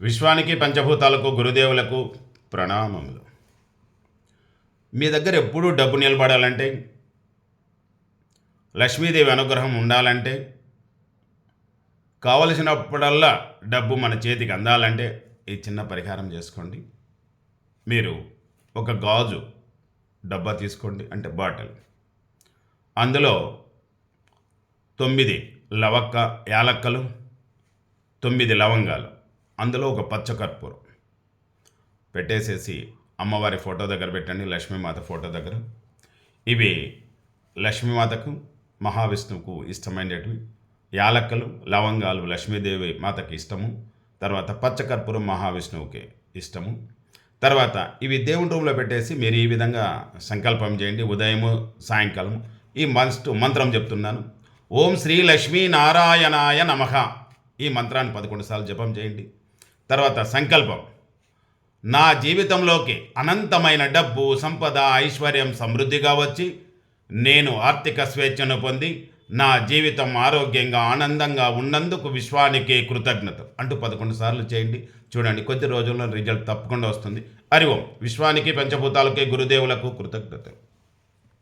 విశ్వానికి పంచభూతాలకు గురుదేవులకు ప్రణామములు. మీ దగ్గర ఎప్పుడూ డబ్బు నిలబడాలంటే లక్ష్మీదేవి అనుగ్రహం ఉండాలంటే కావలసినప్పుడల్లా డబ్బు మన చేతికి అందాలంటే ఈ చిన్న పరిహారం చేసుకోండి. మీరు ఒక గాజు డబ్బా తీసుకోండి అంటే బాటిల్. అందులో తొమ్మిది లవక్క యాలక్కలు తొమ్మిది లవంగాలు. అందులో ఒక పచ్చ కర్పూరం పెట్టేసేసి అమ్మవారి ఫోటో దగ్గర పెట్టండి లక్ష్మీమాత ఫోటో దగ్గర. ఇవి లక్ష్మీమాతకు మహావిష్ణువుకు ఇష్టమైనటివి యాలక్కలు లవంగాలు లక్ష్మీదేవి మాతకి ఇష్టము. తర్వాత పచ్చకర్పూరం మహావిష్ణువుకి ఇష్టము. తర్వాత ఇవి దేవుని రూమ్లో పెట్టేసి మీరు ఈ విధంగా సంకల్పం చేయండి. ఉదయము సాయంకాలం ఈ మస్ట్ మంత్రం చెప్తున్నాను. ఓం శ్రీ లక్ష్మీ నారాయణాయ నమః. ఈ మంత్రాన్ని పదకొండు సార్లు జపం చేయండి. తర్వాత సంకల్పం. నా జీవితంలోకి అనంతమైన డబ్బు సంపద ఐశ్వర్యం సమృద్ధిగా వచ్చి నేను ఆర్థిక స్వేచ్ఛను పొంది నా జీవితం ఆరోగ్యంగా ఆనందంగా ఉన్నందుకు విశ్వానికి కృతజ్ఞత. అంటూ పదకొండు సార్లు చేయండి. చూడండి కొద్ది రోజుల్లో రిజల్ట్ తప్పకుండా వస్తుంది. హరి ఓం. విశ్వానికి పంచభూతాలకి గురుదేవులకు కృతజ్ఞత